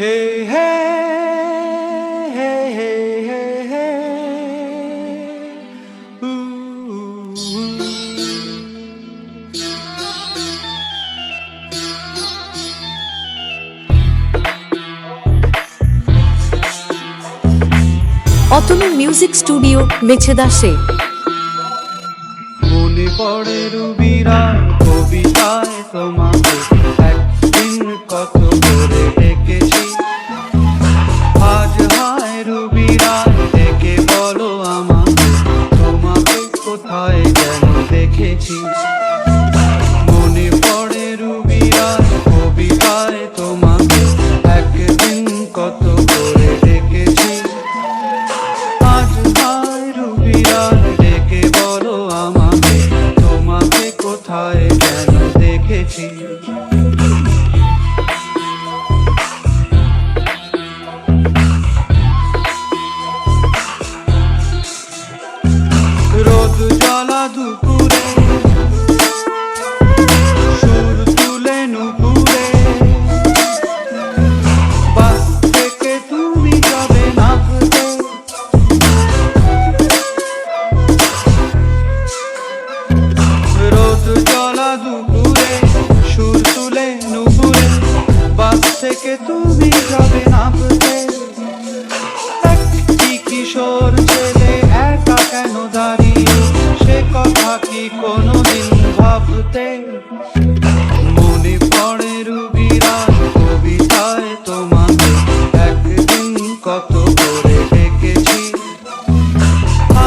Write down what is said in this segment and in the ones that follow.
Hey, hey, hey, hey, hey, hey. Ooh. Atanu music studio Mecheda সে মনে পড়ে রুবিরা কবিতায় তোমাকে দেখেছি ভাবতে মনে পড়ে রুবিরা কবিতায় তোমাকে একদিন কত করে ডেকেছি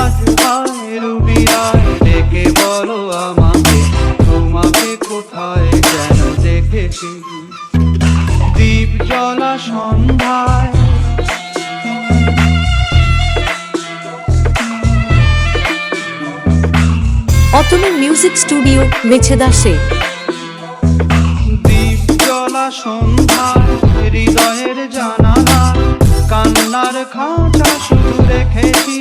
আজ হায় রুবিরা, ডেকে বলো আমাকে, তোমাকে কোথায় যেন দেখেছি। দ্বীপ জলা সন্ধ্যায় অতনু মিউজিক স্টুডিও মেছেদা সে দ্বীপ সন্ধ্যায় হৃদয়ের জানালা, কান্নার খাঁচা শুধু রেখেছি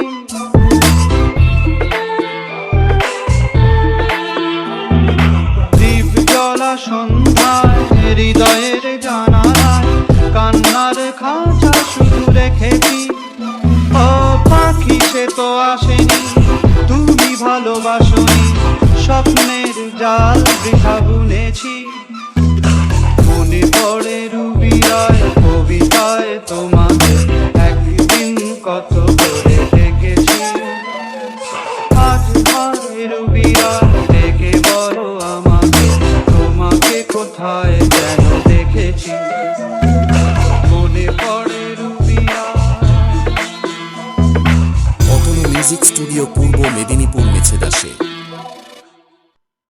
দ্বীপ জলা সন্ধ্যায় হৃদয়ের জানালায় কান্নার খাঁচা শুধু রেখেছি ও পাখি, সে তো আসেনি, তুমি ভালোবাসনি। স্বপ্নের জাল বৃথা বুনেছি মনে পড়ে রুবিরায়, কবিতায় তোমাকে একদিন কত করে ডেকেছি আজ হয় রুবিরায়, ডেকে বলো আমাকে, তোমাকে কোথায় যেন দেখেছি। মনে মিউজিক স্টুডিও পূর্ব মেদিনীপুর মেছেদাসে